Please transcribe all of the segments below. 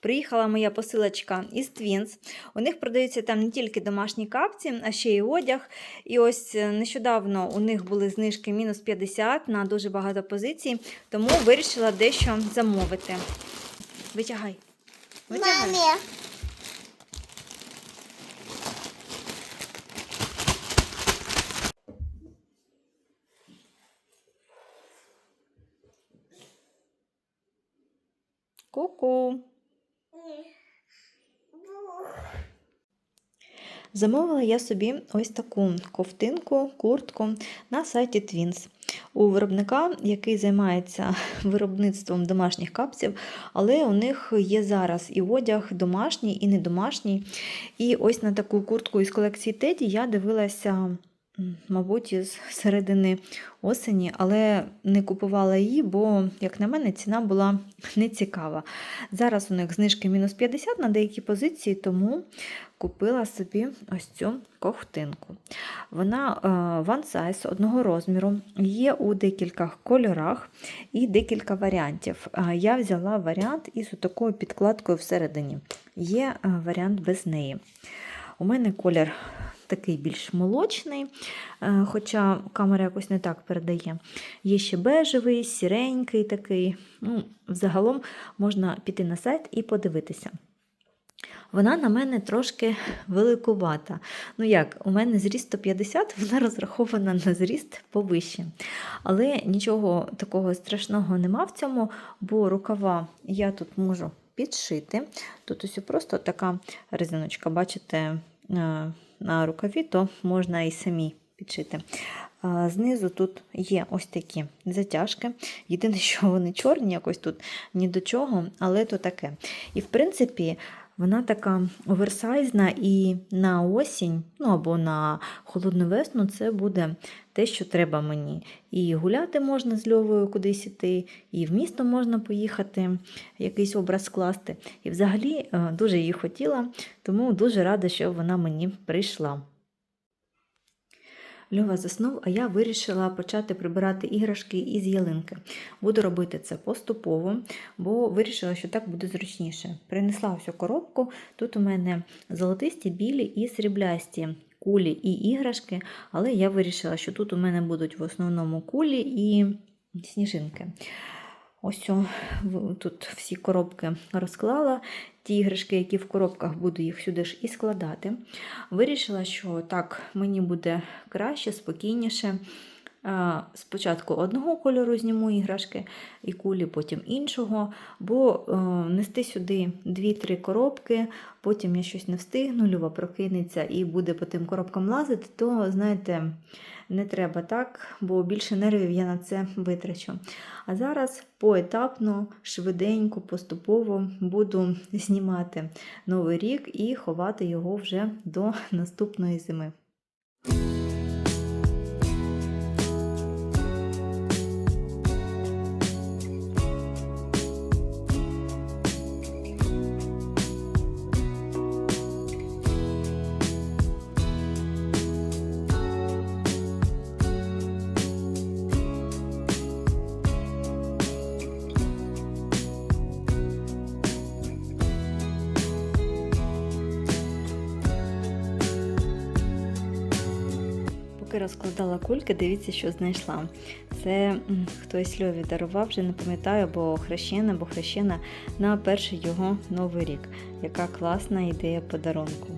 Приїхала моя посилочка із Twins. У них продаються там не тільки домашні капці, а ще й одяг. І ось е, нещодавно у них були знижки мінус 50 на дуже багато позицій, тому вирішила дещо замовити. Витягай. Витягай. Мамі. Ку-ку. Замовила я собі ось таку ковтинку, куртку на сайті Twins. У виробника, який займається виробництвом домашніх капців, але у них є зараз і одяг домашній, і недомашній. І ось на таку куртку із колекції Теді я дивилася, мабуть, із середини осені, але не купувала її, бо, як на мене, ціна була не цікава. Зараз у них знижки мінус 50 на деякі позиції, тому купила собі ось цю ковтинку. Вона е, one size одного розміру, є у декількох кольорах і декілька варіантів. Е, Я взяла варіант із такою підкладкою всередині. Є е, варіант без неї. У мене колір такий більш молочний, е, хоча камера якось не так передає. Є ще бежевий, сіренький такий. Ну, Загалом можна піти на сайт і подивитися. Вона на мене трошки великувата. Ну як, у мене зріст 150, вона розрахована на зріст повище. Але нічого такого страшного нема в цьому, бо рукава я тут можу підшити. Тут ось просто така резиночка, бачите, е, на рукаві, то можна і самі підшити. Знизу тут є ось такі затяжки. Єдине, що вони чорні, якось тут ні до чого, але то таке. І в принципі, вона така оверсайзна і на осінь, ну або на холодну весну, це буде те, що треба мені. І гуляти можна з Льовою кудись іти, і в місто можна поїхати, якийсь образ скласти. І взагалі е, дуже її хотіла, тому дуже рада, що вона мені прийшла. Льова заснув, а я вирішила почати прибирати іграшки із ялинки. Буду робити це поступово, бо вирішила, що так буде зручніше. Принесла всю коробку. Тут у мене золотисті, білі і сріблясті кулі і іграшки, але я вирішила, що тут у мене будуть в основному кулі і сніжинки. Ось тут всі коробки розклала. Ті іграшки, які в коробках, буду їх сюди ж і складати. Вирішила, що так мені буде краще, спокійніше. Спочатку одного кольору зніму іграшки і кулі, потім іншого, бо е, нести сюди 2-3 коробки, потім я щось не встигну, Люба прокинеться і буде по тим коробкам лазити, то, знаєте, не треба так, бо більше нервів я на це витрачу. А зараз поетапно, швиденько, поступово буду знімати новий рік і ховати його вже до наступної зими. Поки розкладала кульки, дивіться, що знайшла. Це хтось Льові дарував, вже не пам'ятаю, або хрещена, або хрещена на перший його новий рік. Яка класна ідея подарунку.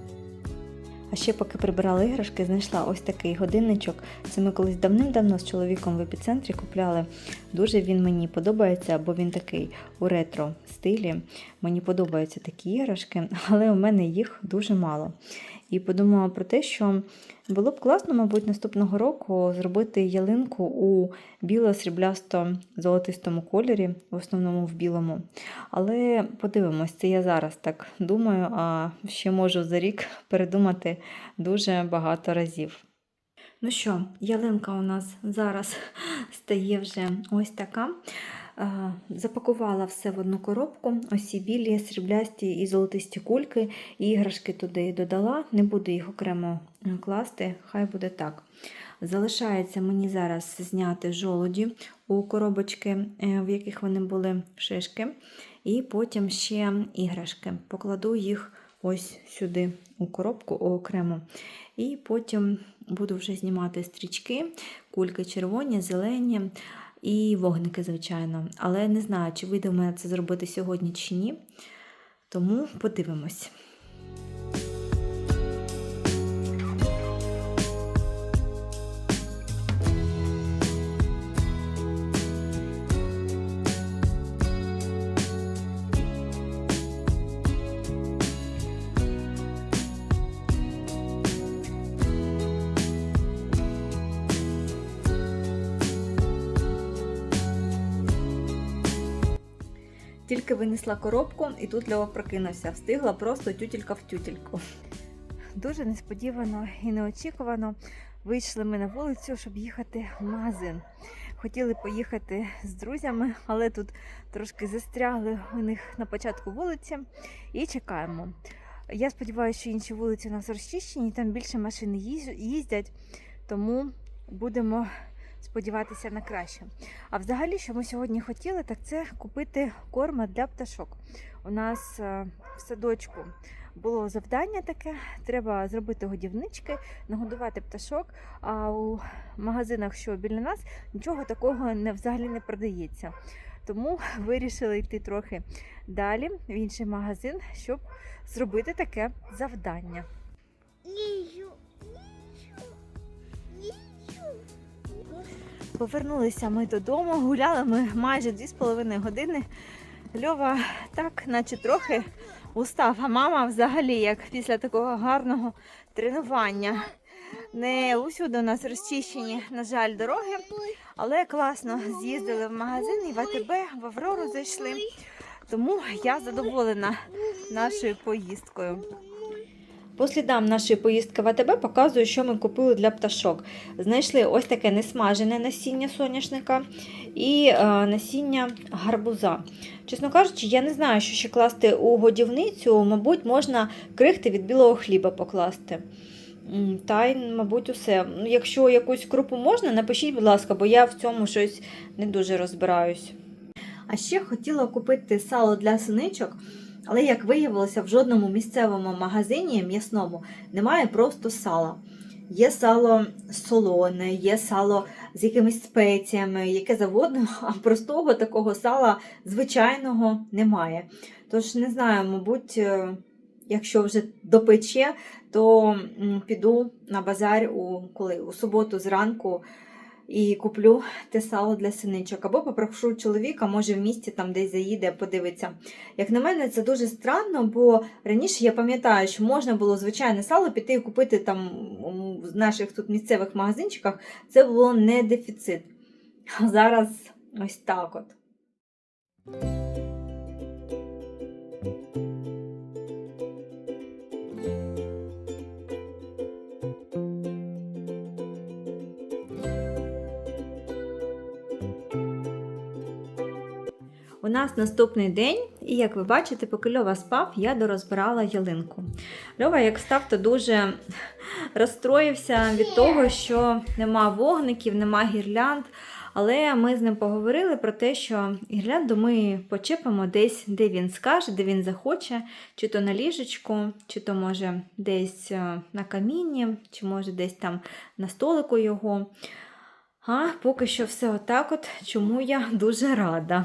А ще поки прибирала іграшки, знайшла ось такий годинничок. Це ми колись давним-давно з чоловіком в епіцентрі купляли. Дуже він мені подобається, бо він такий у ретро стилі. Мені подобаються такі іграшки, але у мене їх дуже мало. І подумала про те, що було б класно, мабуть, наступного року зробити ялинку у біло-сріблясто-золотистому кольорі, в основному в білому. Але подивимось, це я зараз так думаю, а ще можу за рік передумати дуже багато разів. Ну що, ялинка у нас зараз стає вже ось така. Запакувала все в одну коробку, ось ці білі, сріблясті і золотисті кульки, і іграшки туди додала. Не буду їх окремо класти, хай буде так. Залишається мені зараз зняти жолоді у коробочки, е, в яких вони були шишки. І потім ще іграшки. Покладу їх ось сюди, у коробку окремо. І потім буду вже знімати стрічки, кульки червоні, зелені і вогники, звичайно. Але не знаю, чи вийде в мене це зробити сьогодні чи ні. Тому подивимось. Тільки винесла коробку, і тут Льова прокинувся. Встигла просто тютілька в тютільку. Дуже несподівано і неочікувано вийшли ми на вулицю, щоб їхати в магазин. Хотіли поїхати з друзями, але тут трошки застрягли у них на початку вулиці і чекаємо. Я сподіваюся, що інші вулиці у нас розчищені, там більше машин їздять, тому будемо сподіватися на краще. А взагалі, що ми сьогодні хотіли, так це купити корма для пташок. У нас е, в садочку було завдання таке: треба зробити годівнички, нагодувати пташок. А у магазинах, що біля нас, нічого такого не взагалі не продається. Тому вирішили йти трохи далі в інший магазин, щоб зробити таке завдання. Повернулися ми додому, гуляли ми майже 2,5 години. Льова так, наче трохи устав, а мама взагалі, як після такого гарного тренування. Не усюди у нас розчищені, на жаль, дороги, але класно з'їздили в магазин і в АТБ, в Аврору зайшли. Тому я задоволена нашою поїздкою. По слідам нашої поїздки в АТБ показую, що ми купили для пташок. Знайшли ось таке несмажене насіння соняшника і е, насіння гарбуза. Чесно кажучи, я не знаю, що ще класти у годівницю, мабуть, можна крихти від білого хліба покласти. Та й, мабуть, усе. Якщо якусь крупу можна, напишіть, будь ласка, бо я в цьому щось не дуже розбираюсь. А ще хотіла купити сало для синичок, але, як виявилося, в жодному місцевому магазині м'ясному немає просто сала. Є сало солоне, є сало з якимись спеціями, яке завгодно, а простого такого сала звичайного немає. Тож не знаю, мабуть, е, якщо вже допече, то піду на базар у, коли, у суботу зранку і куплю те сало для синичок. Або попрошу чоловіка, може в місті там десь заїде, подивиться. Як на мене, це дуже странно, бо раніше я пам'ятаю, що можна було звичайне сало піти і купити там у наших тут місцевих магазинчиках. Це було не дефіцит. А зараз ось так от. У нас наступний день, і як ви бачите, поки Льова спав, я дорозбирала ялинку. Льова, як став, то дуже розстроївся від того, що нема вогників, нема гірлянд. Але ми з ним поговорили про те, що гірлянду ми почепимо десь, де він скаже, де він захоче, чи то на ліжечку, чи то може десь е, на камінні, чи може десь там на столику його. А поки що все отак, от, чому я дуже рада.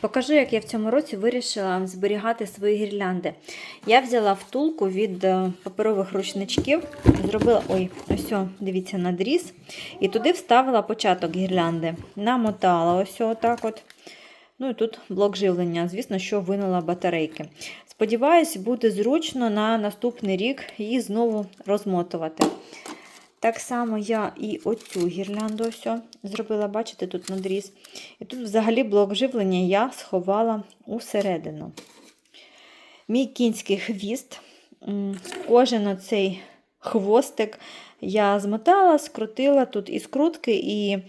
Покажу, як я в цьому році вирішила зберігати свої гірлянди. Я взяла втулку від е, паперових рушничків, зробила ой, ось, дивіться, надріз, і туди вставила початок гірлянди. Намотала ось отак от. Ну і тут блок живлення. Звісно, що винула батарейки. Сподіваюсь, буде зручно на наступний рік її знову розмотувати. Так само я і оцю гірлянду ось зробила, бачите, тут надріз. І тут взагалі блок живлення я сховала усередину. Мій кінський хвіст, кожен оцей хвостик я змотала, скрутила тут і скрутки, і е,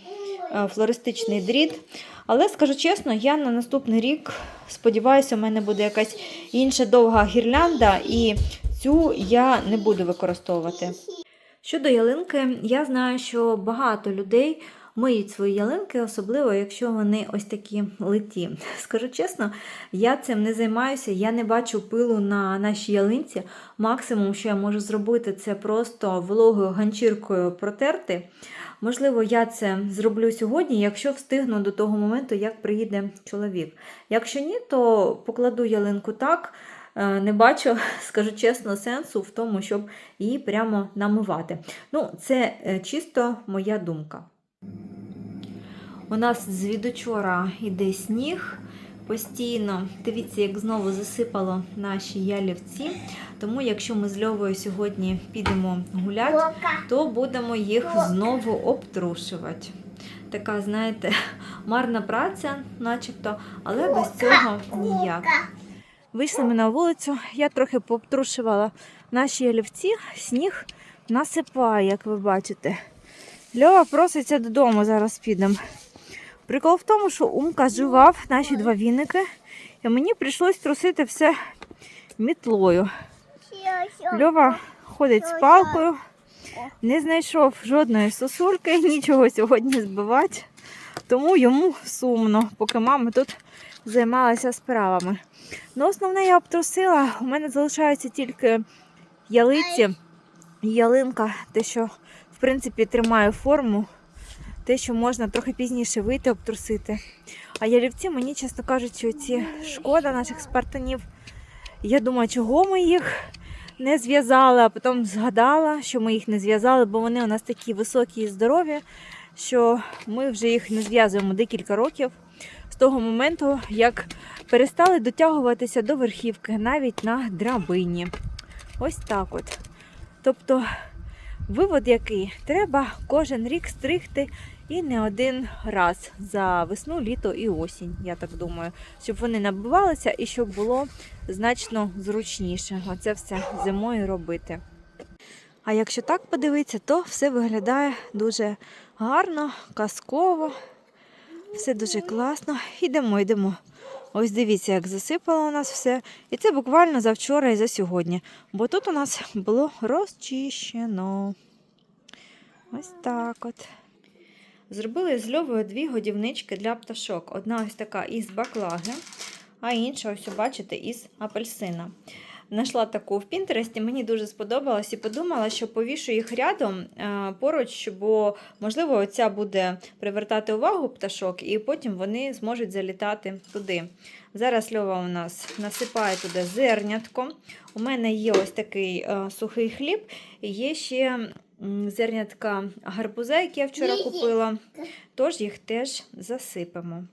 флористичний дріт. Але скажу чесно, я на наступний рік сподіваюся, у мене буде якась інша довга гірлянда, і цю я не буду використовувати. Щодо ялинки, я знаю, що багато людей миють свої ялинки, особливо якщо вони ось такі литі. Скажу чесно, я цим не займаюся, я не бачу пилу на нашій ялинці. Максимум, що я можу зробити, це просто вологою ганчіркою протерти. Можливо, я це зроблю сьогодні, якщо встигну до того моменту, як приїде чоловік. Якщо ні, то покладу ялинку так. Е, Не бачу, скажу чесно, сенсу в тому, щоб її прямо намивати. Ну, це е, чисто моя думка. У нас звідучора йде сніг постійно. Дивіться, як знову засипало наші ялівці. Тому, якщо ми з Льовою сьогодні підемо гуляти, то будемо їх знову обтрушувати. Така, знаєте, марна праця, начебто, але без цього ніяк. Вийшли ми на вулицю, я трохи пообтрушувала наші ялівці, сніг насипає, як ви бачите. Льова проситься додому, зараз підемо. Прикол в тому, що Умка жував наші два віники, і мені прийшлось трусити все мітлою. Льова ходить з палкою, не знайшов жодної сосульки, нічого сьогодні збивати, тому йому сумно, поки мама тут займалася справами. Ну, основне я обтрусила, у мене залишаються тільки ялиці, ялинка, те, що в принципі тримає форму, те, що можна трохи пізніше вийти, обтрусити. А ялівці мені, чесно кажучи, ці шкода наших спартанів. Я думаю, чого ми їх не зв'язали, а потім згадала, що ми їх не зв'язали, бо вони у нас такі високі і здорові, що ми вже їх не зв'язуємо декілька років з того моменту, як перестали дотягуватися до верхівки навіть на драбині. Ось так от. Тобто, вивод який треба кожен рік стригти і не один раз за весну, літо і осінь, я так думаю, щоб вони набивалися і щоб було значно зручніше оце все зимою робити. А якщо так подивитися, то все виглядає дуже гарно, казково, все дуже класно. Йдемо, йдемо. Ось дивіться, як засипало у нас все. І це буквально за вчора і за сьогодні. Бо тут у нас було розчищено. Ось так от. Зробили з Льовою дві годівнички для пташок. Одна ось така із баклаги, а інша, ось бачите, із апельсина. Знайшла таку в Пінтересті, мені дуже сподобалось і подумала, що повішу їх рядом е, поруч, бо, можливо, ця буде привертати увагу пташок, і потім вони зможуть залітати туди. Зараз Льова у нас насипає туди зернятко. У мене є ось такий е, сухий хліб, і є ще зернятка гарбуза, які я вчора купила. Тож їх теж засипемо.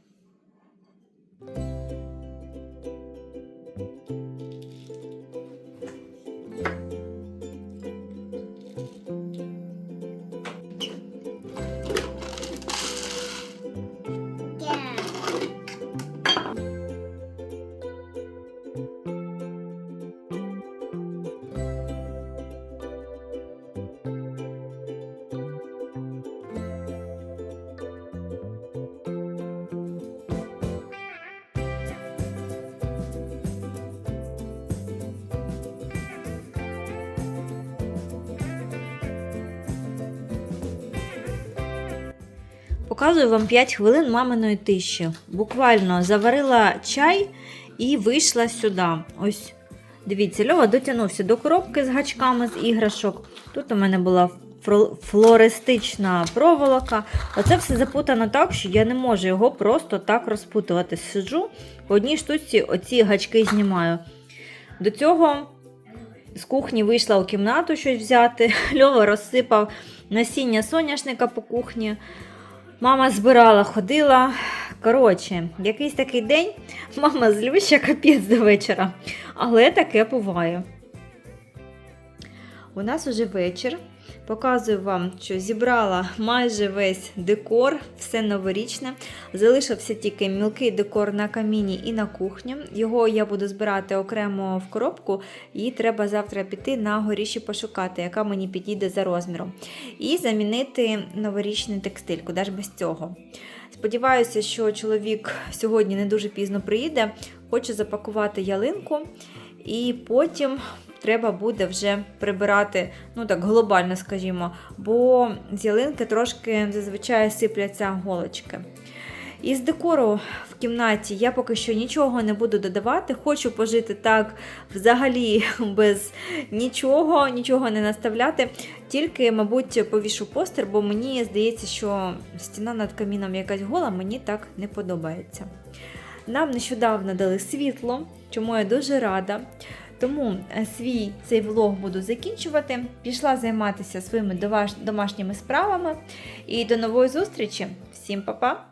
Показую вам 5 хвилин маминої тиші. Буквально заварила чай і вийшла сюди. Ось дивіться, Льова дотягнувся до коробки з гачками з іграшок. Тут у мене була флористична проволока. Оце все запутано так, що я не можу його просто так розпутувати. Сиджу по одній штуці оці гачки знімаю. До цього з кухні вийшла у кімнату щось взяти. Льова розсипав насіння соняшника по кухні. Мама збирала, ходила. Коротше, якийсь такий день мама злюща капець до вечора. Але таке буває. У нас уже вечір. Показую вам, що зібрала майже весь декор, все новорічне. Залишився тільки мілкий декор на каміні і на кухні. Його я буду збирати окремо в коробку, і треба завтра піти на горіші пошукати, яка мені підійде за розміром. І замінити новорічний текстиль, куди ж без цього. Сподіваюся, що чоловік сьогодні не дуже пізно приїде. Хочу запакувати ялинку І потім треба буде вже прибирати, ну так глобально, скажімо, бо з ялинки трошки зазвичай сипляться голочки. Із декору в кімнаті я поки що нічого не буду додавати. Хочу пожити так взагалі без нічого, нічого не наставляти. Тільки, мабуть, повішу постер, бо мені здається, що стіна над каміном якась гола, мені так не подобається. Нам нещодавно дали світло, чому я дуже рада. Тому е, свій цей влог буду закінчувати. Пішла займатися своїми домашніми справами. І до нової зустрічі. Всім па-па!